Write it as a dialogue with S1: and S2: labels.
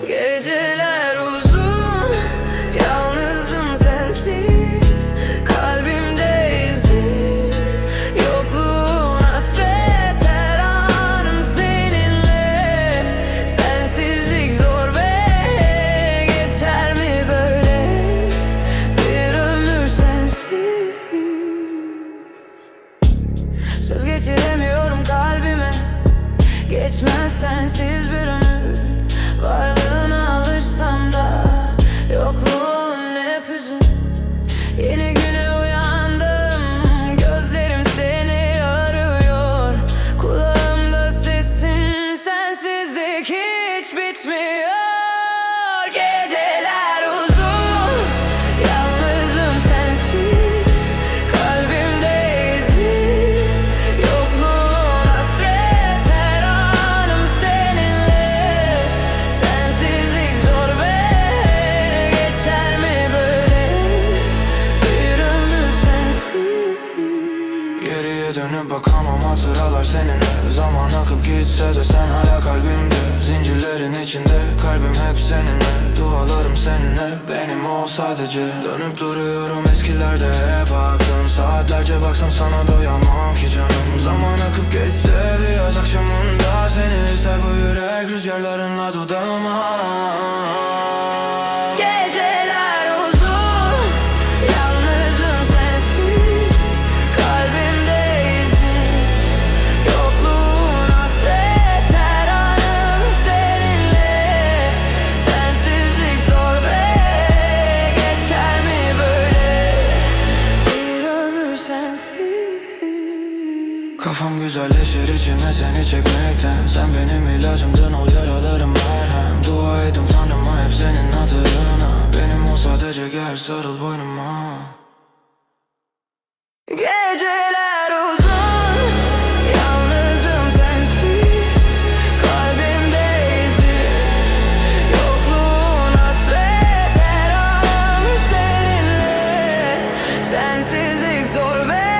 S1: Geceler uzun Yalnızım sensiz Kalbimde izin Yokluğun hasret seninle. Sensizlik zor ve Geçer mi böyle? Bir ömür sensiz. Söz geçiremiyorum kalbime. Geçmez sensiz bir
S2: hatıralar seninle Zaman akıp gitse de sen hala kalbimde. Zincirlerin içinde kalbim hep seninle. Dualarım seninle benim ol sadece. Dönüp duruyorum eskilerde hep aklım. Saatlerce baksam sana doyamam ki canım. Zaman akıp geçse bir Kafam güzelleşir içime seni çekmekten. Sen benim ilacımdın o yaralarım merhem Dua edin tanrıma hep senin hatırına Benim o sadece gel sarıl boynuma.
S1: Geceler uzun Sensizlik zor be.